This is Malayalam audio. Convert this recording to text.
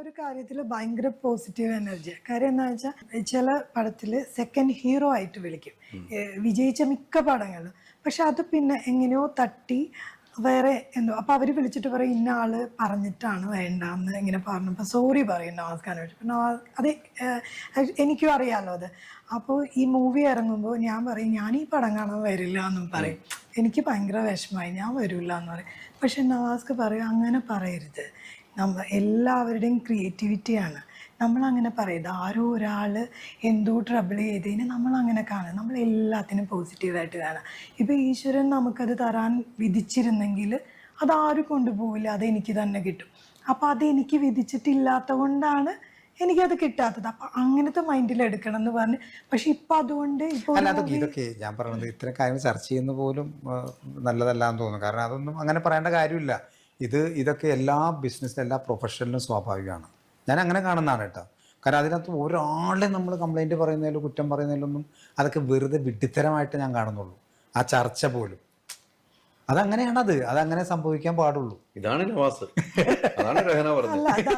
ഒരു കാര്യത്തിൽ ഭയങ്കര പോസിറ്റീവ് എനർജിയാണ് കാര്യം എന്താ വെച്ചാൽ ചില പടത്തിൽ സെക്കൻഡ് ഹീറോ ആയിട്ട് വിളിക്കും. വിജയിച്ച മിക്ക പടങ്ങളിലും. പക്ഷെ അത് പിന്നെ എങ്ങനെയോ തട്ടി വേറെ എന്തോ അപ്പൊ അവർ വിളിച്ചിട്ട് പറയും ഇന്ന ആൾ പറഞ്ഞിട്ടാണ് വേണ്ടെന്ന് ഇങ്ങനെ പറഞ്ഞപ്പോ സോറി പറയും നവാസ് ഖാനെ വിളിച്ചു നവാസ് അത് എനിക്കും അറിയാലോ അത്. അപ്പോൾ ഈ മൂവി ഇറങ്ങുമ്പോൾ ഞാൻ പറയും ഞാൻ ഈ പടം കാണാൻ വരില്ല എന്നും പറയും. എനിക്ക് ഭയങ്കര വിഷമമായി ഞാൻ വരില്ല എന്ന് പറയും. പക്ഷെ നവാസ്ക്ക് പറയും അങ്ങനെ പറയരുത്. നമ്മ എല്ലാവരുടെയും ക്രിയേറ്റിവിറ്റിയാണ് നമ്മളങ്ങനെ പറയരുത് ആരോ ഒരാൾ എന്തോ ട്രബിൾ ചെയ്തതിന് നമ്മളങ്ങനെ കാണുക നമ്മൾ എല്ലാത്തിനും പോസിറ്റീവായിട്ട് കാണാം. ഇപ്പം ഈശ്വരൻ നമുക്കത് തരാൻ വിധിച്ചിരുന്നെങ്കിൽ അതാരും കൊണ്ടുപോകില്ല അത് എനിക്ക് തന്നെ കിട്ടും. അപ്പം അത് എനിക്ക് വിധിച്ചിട്ടില്ലാത്ത കൊണ്ടാണ് എനിക്കത് കിട്ടാത്തത്. അപ്പൊ അങ്ങനത്തെ മൈൻഡിൽ എടുക്കണം എന്ന് പറഞ്ഞ്. പക്ഷെ ഇപ്പം അതുകൊണ്ട് ഇപ്പോൾ ഇതൊക്കെ ഞാൻ പറയുന്നത് ഇത്തരം കാര്യങ്ങൾ ചർച്ച ചെയ്യുന്ന പോലും നല്ലതല്ല എന്ന് തോന്നുന്നു. കാരണം അതൊന്നും അങ്ങനെ പറയേണ്ട കാര്യമില്ല. ഇത് ഇതൊക്കെ എല്ലാ ബിസിനസ്സിലും എല്ലാ പ്രൊഫഷനിലും സ്വാഭാവികമാണ്. ഞാൻ അങ്ങനെ കാണുന്നതാണ് കേട്ടോ. കാരണം അതിനകത്ത് ഒരാളെ നമ്മൾ കംപ്ലൈന്റ് പറയുന്നതിലും കുറ്റം പറയുന്നതിലൊന്നും അതൊക്കെ വെറുതെ വിഡ്ഢിത്തരമായിട്ട് ഞാൻ കാണുന്നുള്ളൂ. ആ ചർച്ച പോലും. അതങ്ങനെയാണത്. അതങ്ങനെ സംഭവിക്കാൻ പാടുള്ളൂ. ഇതാണ് നവാസ്. അതാണ് രഹന പറഞ്ഞത്.